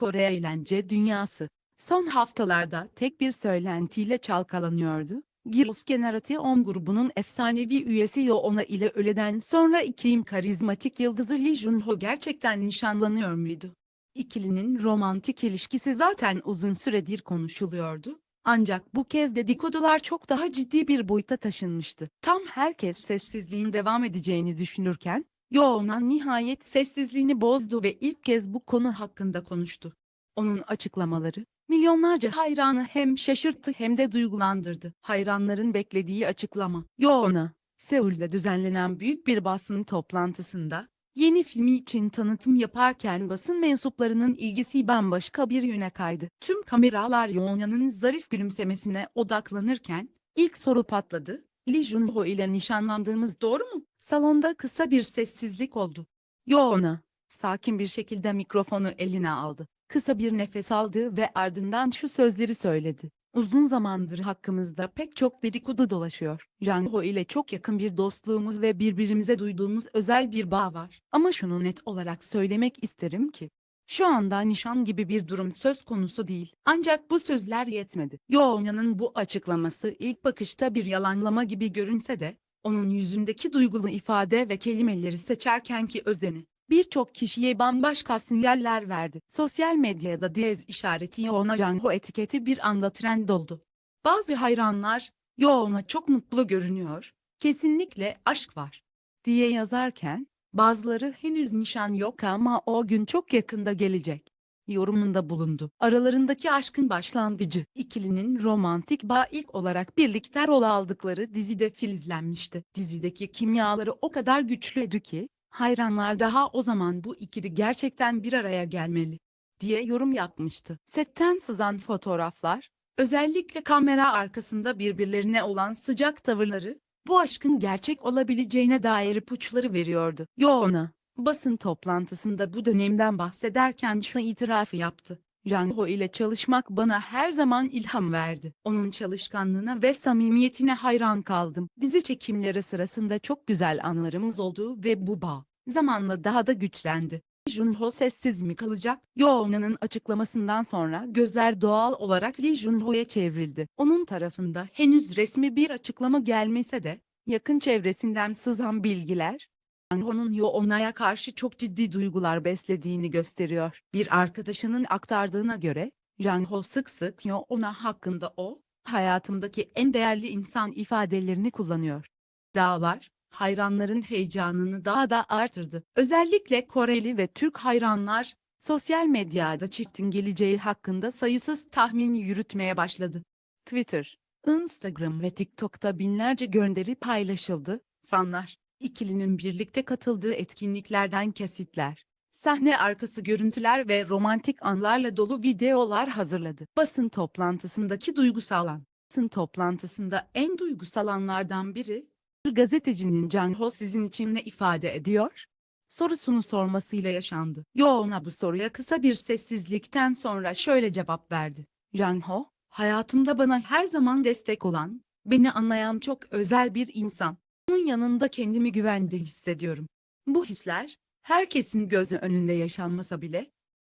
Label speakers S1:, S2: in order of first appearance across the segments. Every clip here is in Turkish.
S1: Kore eğlence dünyası. Son haftalarda tek bir söylentiyle çalkalanıyordu. Girls Generati 10 grubunun efsanevi üyesi Yoona ile öğleden sonra iklim karizmatik yıldızı Lee Junho gerçekten nişanlanıyor muydu? İkilinin romantik ilişkisi zaten uzun süredir konuşuluyordu. Ancak bu kez dedikodular çok daha ciddi bir boyuta taşınmıştı. Tam herkes sessizliğin devam edeceğini düşünürken, Yoona nihayet sessizliğini bozdu ve ilk kez bu konu hakkında konuştu. Onun açıklamaları, milyonlarca hayranı hem şaşırttı hem de duygulandırdı. Hayranların beklediği açıklama. Yoona, Seul'de düzenlenen büyük bir basın toplantısında, yeni filmi için tanıtım yaparken basın mensuplarının ilgisi bambaşka bir yöne kaydı. Tüm kameralar Yoona'nın zarif gülümsemesine odaklanırken, ilk soru patladı. Lee Junho ile nişanlandığımız doğru mu? Salonda kısa bir sessizlik oldu. Yoona, sakin bir şekilde mikrofonu eline aldı. Kısa bir nefes aldı ve ardından şu sözleri söyledi. Uzun zamandır hakkımızda pek çok dedikodu dolaşıyor. Jang-ho ile çok yakın bir dostluğumuz ve birbirimize duyduğumuz özel bir bağ var. Ama şunu net olarak söylemek isterim ki, şu anda nişan gibi bir durum söz konusu değil. Ancak bu sözler yetmedi. Yoonya'nın bu açıklaması ilk bakışta bir yalanlama gibi görünse de, onun yüzündeki duygulu ifade ve kelimeleri seçerkenki özeni, birçok kişiye bambaşka sinyaller verdi. Sosyal medyada diyez işareti Yoona Jangho etiketi bir anda trend oldu. Bazı hayranlar, Yoona çok mutlu görünüyor, kesinlikle aşk var, diye yazarken, bazıları henüz nişan yok ama o gün çok yakında gelecek yorumunda bulundu. Aralarındaki aşkın başlangıcı, ikilinin romantik bağ ilk olarak birlikte rol aldıkları dizide filizlenmişti. Dizideki kimyaları o kadar güçlüydü ki, hayranlar daha o zaman bu ikili gerçekten bir araya gelmeli, diye yorum yapmıştı. Setten sızan fotoğraflar, özellikle kamera arkasında birbirlerine olan sıcak tavırları, bu aşkın gerçek olabileceğine dair ipuçları veriyordu. Yoona, basın toplantısında bu dönemden bahsederken şu itirafı yaptı. Jang-ho ile çalışmak bana her zaman ilham verdi. Onun çalışkanlığına ve samimiyetine hayran kaldım. Dizi çekimleri sırasında çok güzel anlarımız oldu ve bu bağ zamanla daha da güçlendi. Junho sessiz mi kalacak? Yoona'nın açıklamasından sonra gözler doğal olarak Lee Junho'ya çevrildi. Onun tarafında henüz resmi bir açıklama gelmese de, yakın çevresinden sızan bilgiler, Jungho'nun Yoona'ya karşı çok ciddi duygular beslediğini gösteriyor. Bir arkadaşının aktardığına göre, Jungho sık sık Yoona hakkında o, hayatımdaki en değerli insan ifadelerini kullanıyor. Dağlar, hayranların heyecanını daha da artırdı. Özellikle Koreli ve Türk hayranlar, sosyal medyada çiftin geleceği hakkında sayısız tahmin yürütmeye başladı. Twitter, Instagram ve TikTok'ta binlerce gönderi paylaşıldı. Fanlar, ikilinin birlikte katıldığı etkinliklerden kesitler, sahne arkası görüntüler ve romantik anlarla dolu videolar hazırladı. Basın toplantısındaki duygusal an. Basın toplantısında en duygusal anlardan biri, bir gazetecinin Jang-ho sizin için ne ifade ediyor? Sorusunu sormasıyla yaşandı. Yoona bu soruya kısa bir sessizlikten sonra şöyle cevap verdi. Jang-ho, hayatımda bana her zaman destek olan, beni anlayan çok özel bir insan. Onun yanında kendimi güvende hissediyorum. Bu hisler, herkesin gözü önünde yaşanmasa bile,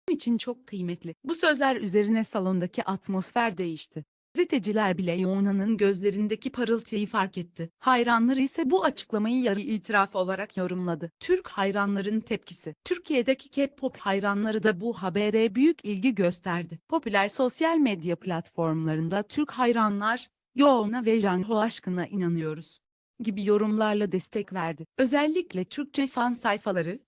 S1: benim için çok kıymetli. Bu sözler üzerine salondaki atmosfer değişti. Gazeteciler bile Yoona'nın gözlerindeki parıltıyı fark etti. Hayranları ise bu açıklamayı yarı itiraf olarak yorumladı. Türk hayranların tepkisi. Türkiye'deki K-pop hayranları da bu habere büyük ilgi gösterdi. Popüler sosyal medya platformlarında Türk hayranlar, Yoona ve Jangho aşkına inanıyoruz gibi yorumlarla destek verdi. Özellikle Türkçe fan sayfaları,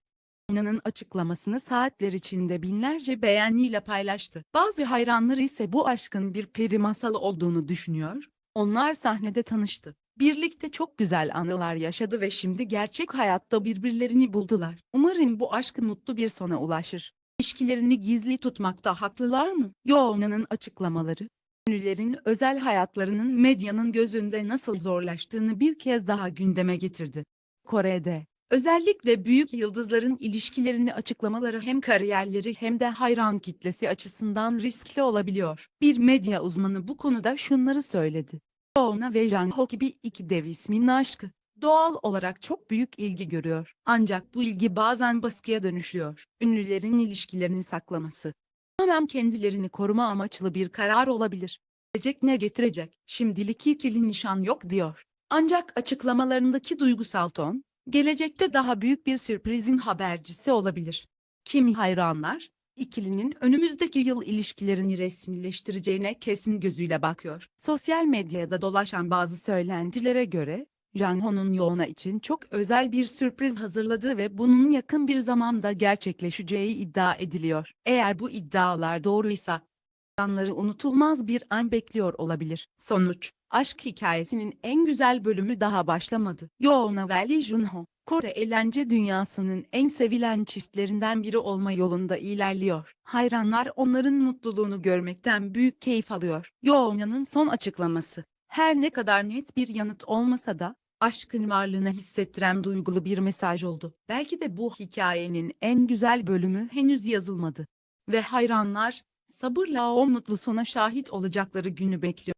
S1: Yoona'nın açıklamasını saatler içinde binlerce beğeniyle paylaştı. Bazı hayranları ise bu aşkın bir peri masalı olduğunu düşünüyor. Onlar sahnede tanıştı. Birlikte çok güzel anılar yaşadı ve şimdi gerçek hayatta birbirlerini buldular. Umarım bu aşk mutlu bir sona ulaşır. İlişkilerini gizli tutmakta haklılar mı? Yoona'nın açıklamaları, ünlülerin özel hayatlarının medyanın gözünde nasıl zorlaştığını bir kez daha gündeme getirdi. Kore'de, özellikle büyük yıldızların ilişkilerini açıklamaları hem kariyerleri hem de hayran kitlesi açısından riskli olabiliyor. Bir medya uzmanı bu konuda şunları söyledi. Yoona ve Jungho gibi iki dev ismin aşkı, doğal olarak çok büyük ilgi görüyor. Ancak bu ilgi bazen baskıya dönüşüyor. Ünlülerin ilişkilerini saklaması, Tamamen kendilerini koruma amaçlı bir karar olabilir. Gelecek ne getirecek? Şimdilik ikili nişan yok diyor. Ancak açıklamalarındaki duygusal ton, gelecekte daha büyük bir sürprizin habercisi olabilir. Kimi hayranlar, ikilinin önümüzdeki yıl ilişkilerini resmileştireceğine kesin gözüyle bakıyor. Sosyal medyada dolaşan bazı söylentilere göre, Janho'nun Yoona için çok özel bir sürpriz hazırladığı ve bunun yakın bir zamanda gerçekleşeceği iddia ediliyor. Eğer bu iddialar doğruysa, anları unutulmaz bir an bekliyor olabilir. Sonuç, aşk hikayesinin en güzel bölümü daha başlamadı. Yoona ve Lee Junho, Kore eğlence dünyasının en sevilen çiftlerinden biri olma yolunda ilerliyor. Hayranlar onların mutluluğunu görmekten büyük keyif alıyor. Yoona'nın son açıklaması, her ne kadar net bir yanıt olmasa da, aşkın varlığını hissettiren duygulu bir mesaj oldu. Belki de bu hikayenin en güzel bölümü henüz yazılmadı. Ve hayranlar, sabırla o mutlu sona şahit olacakları günü bekliyor.